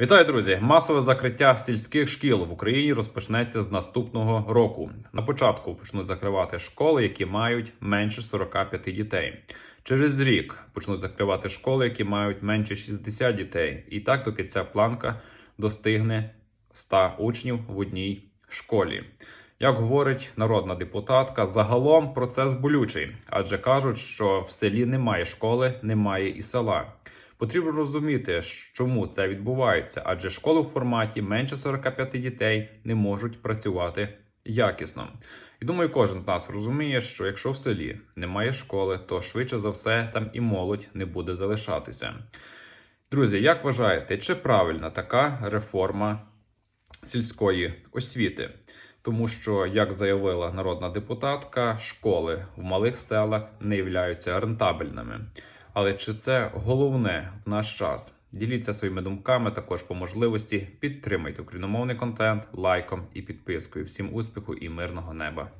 Вітаю, друзі! Масове закриття сільських шкіл в Україні розпочнеться з наступного року. На початку почнуть закривати школи, які мають менше 45 дітей. Через рік почнуть закривати школи, які мають менше 60 дітей. І так, доки ця планка достигне 100 учнів в одній школі. Як говорить народна депутатка, загалом процес болючий, адже кажуть, що в селі немає школи, немає і села. Потрібно розуміти, чому це відбувається, адже школи в форматі менше 45 дітей не можуть працювати якісно. І думаю, кожен з нас розуміє, що якщо в селі немає школи, то швидше за все там і молодь не буде залишатися. Друзі, як вважаєте, чи правильна така реформа сільської освіти? Тому що, як заявила народна депутатка, школи в малих селах не являються рентабельними. Але чи це головне в наш час? Діліться своїми думками також по можливості. Підтримайте україномовний контент лайком і підпискою. Всім успіху і мирного неба!